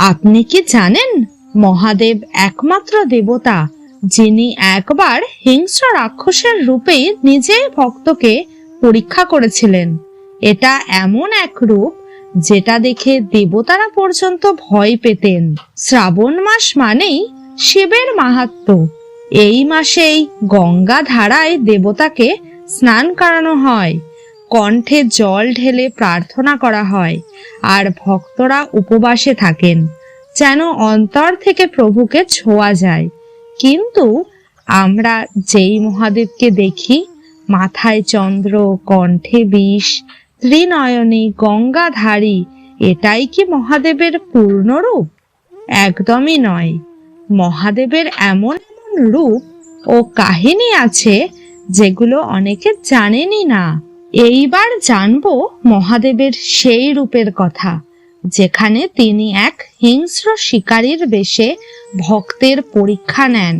আপনি কি জানেন? মহাদেব একমাত্র দেবতা, যিনি একবার হিংস্র রাক্ষসের রূপে নিজেই ভক্তকে পরীক্ষা করেছিলেন। এটা এমন এক রূপ যেটা দেখে দেবতারা পর্যন্ত ভয় পেতেন। শ্রাবণ মাস মানেই শিবের মাহাত্ম্য এই মাসেই গঙ্গা ধারায় দেবতাকে স্নান করানো হয়। কণ্ঠে জল ঢেলে প্রার্থনা করা হয়, আর ভক্তরা উপবাসে থাকেন, যেন অন্তর থেকে প্রভুকে ছোঁয়া যায়। কিন্তু আমরা যেই মহাদেবকে দেখি, মাথায় চন্দ্র, কণ্ঠে বিষ, ত্রিনয়নী, গঙ্গাধারী, এটাই কি মহাদেবের পূর্ণরূপ? একদমই নয়। মহাদেবের এমন এমন রূপ ও কাহিনী আছে, যেগুলো অনেকে জানেনই না। এইবার জানব মহাদেবের সেই রূপের কথা, যেখানে তিনি এক হিংস্র শিকারীর বেশে ভক্তের পরীক্ষা নেন।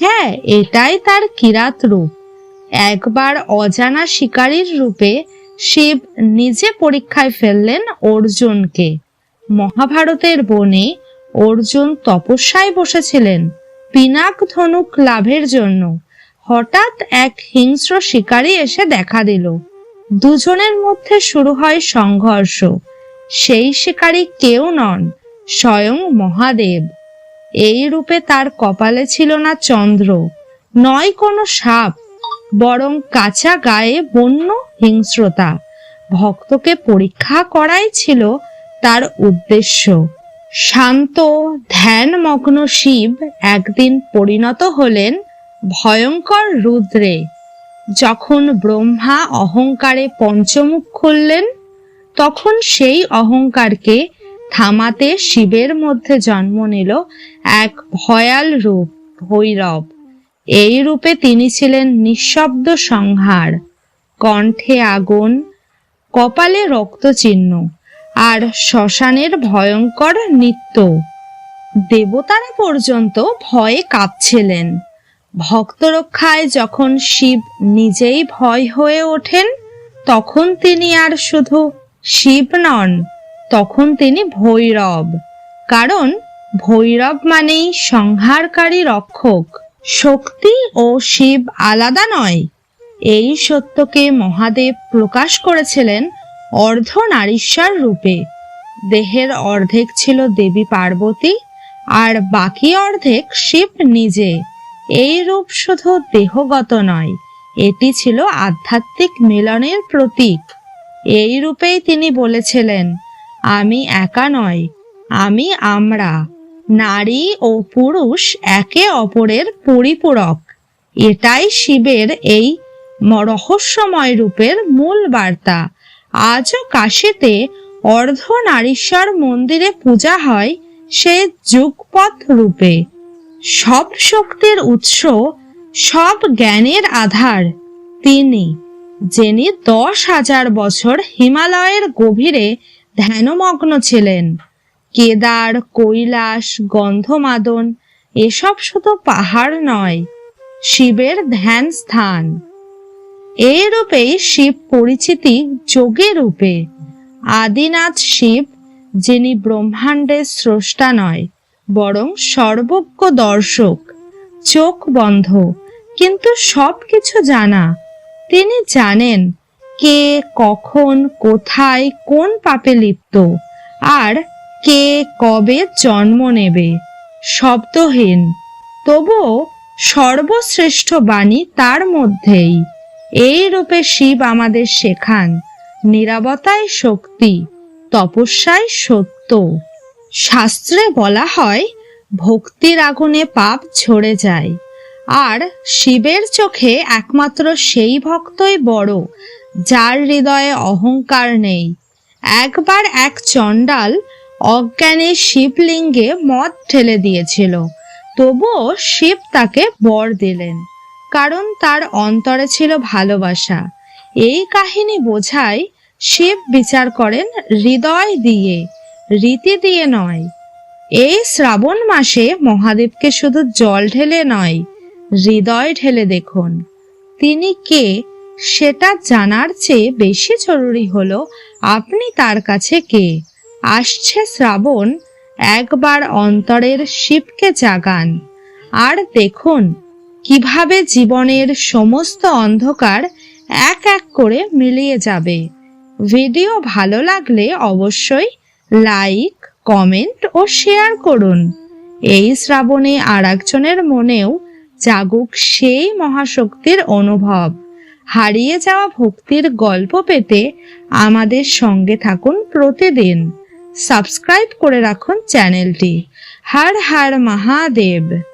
হ্যাঁ এটাই তার কিরাত রূপ। একবার অজানা শিকারীর রূপে শিব নিজে পরীক্ষায় ফেললেন অর্জুনকে। মহাভারতের বনে অর্জুন তপস্যায় বসেছিলেন পিনাক ধনুক লাভের জন্য। হঠাৎ এক হিংস্র শিকারী এসে দেখা দিল। দুজনের মধ্যে শুরু হয় সংঘর্ষ। সেই শিকারী কেউ নন, স্বয়ং মহাদেব। এই রূপে তার কপালে ছিল না চন্দ্র, নয় কোনো সাপ, বরং কাঁচা গায়ে বন্য হিংস্রতা। ভক্তকে পরীক্ষা করাই ছিল তার উদ্দেশ্য। শান্ত, ধ্যানমগ্ন শিব একদিন পরিণত হলেন ভয়ঙ্কর রুদ্রে। যখন ব্রহ্মা অহংকারে পঞ্চমুখ খুললেন, তখন সেই অহংকারকে থামাতে শিবের মধ্যে জন্ম নিল এক ভয়াল রূপ, ভৈরব। এই রূপে তিনি ছিলেন নিঃশব্দ সংহার, কণ্ঠে আগুন, কপালে রক্তচিহ্ন আর শ্মশানের ভয়ঙ্কর নৃত্য। দেবতারা পর্যন্ত ভয়ে কাঁপছিলেন। ভক্ত রক্ষায় যখন শিব নিজেই ভয় হয়ে ওঠেন, তখন তিনি আর শুধু শিব নন, তখন তিনি ভৈরব। কারণ ভৈরব মানেই সংহারকারী রক্ষক। শক্তি ও শিব আলাদা নয়। এই সত্যকে মহাদেব প্রকাশ করেছিলেন অর্ধ নারীশ্বর রূপে। দেহের অর্ধেক ছিল দেবী পার্বতী, আর বাকি অর্ধেক শিব নিজে। এই রূপ শুধু দেহগত নয়, এটি ছিল আধ্যাত্মিক মিলনের প্রতীক। এই রূপেই তিনি বলেছিলেন, আমি একা নয় আমি আমরা, নারী ও পুরুষ একে অপরের পরিপূরক। এটাই শিবের এই রহস্যময় রূপের মূল বার্তা। আজও কাশীতে অর্ধ নারীশ্বর মন্দিরে পূজা হয় সে যুগপথ রূপে। সব শক্তির উৎস, সব জ্ঞানের আধার। তিনি, যিনি দশ হাজার বছর হিমালয়ের গভীরে ধ্যানমগ্ন ছিলেন। কেদার, কৈলাস, গন্ধমাদন, এসব শুধু পাহাড় নয়, শিবের ধ্যান স্থান এই রূপেই শিব পরিচিতি যোগী রূপে। আদিনাথ শিব, যিনি ব্রহ্মাণ্ডের স্রষ্টা নয় বরং সর্বজ্ঞ দর্শক। চোখ বন্ধ। কিন্তু সব কিছু জানা। তিনি জানেন কে কখন, কোথায়, কোন পাপে লিপ্ত আর কে কবে জন্ম নেবে। শব্দহীন। তবুও সর্বশ্রেষ্ঠ বাণী তার মধ্যেই। এই রূপে শিব আমাদের শেখান নিরাবতায় শক্তি তপস্যায় সত্য। শাস্ত্রে বলা হয়, ভক্তির আগুনে পাপ ঝরে যায়। আর শিবের চোখে একমাত্র সেই ভক্তই বড়, যার হৃদয়ে অহংকার নেই। একবার এক চণ্ডাল অজ্ঞানে শিবলিঙ্গে মদ ঠেলে দিয়েছিল। তবুও শিব তাকে বর দিলেন, কারণ তার অন্তরে ছিল ভালোবাসা। এই কাহিনী বোঝায়, শিব বিচার করেন হৃদয় দিয়ে। রীতি দিয়ে নয়। এই শ্রাবণ মাসে মহাদেবকে শুধু জল ঢেলে নয়, হৃদয় ঢেলে দেখুন। তিনি কে সেটা জানার চেয়ে বেশি জরুরি হলো আপনি তার কাছে কে। আসছে শ্রাবণ, একবার অন্তরের শিবকে জাগান। আর দেখুন কীভাবে জীবনের সমস্ত অন্ধকার এক এক করে মিলিয়ে যাবে। ভিডিও ভালো লাগলে অবশ্যই লাইক কমেন্ট ও শেয়ার করুন। এই শ্রাবণে আর একজনের মনেও জাগুক সেই মহাশক্তির অনুভব। হারিয়ে যাওয়া ভক্তির গল্প পেতে আমাদের সঙ্গে থাকুন প্রতিদিন। সাবস্ক্রাইব করে রাখুন চ্যানেলটি। হার হার মহাদেব।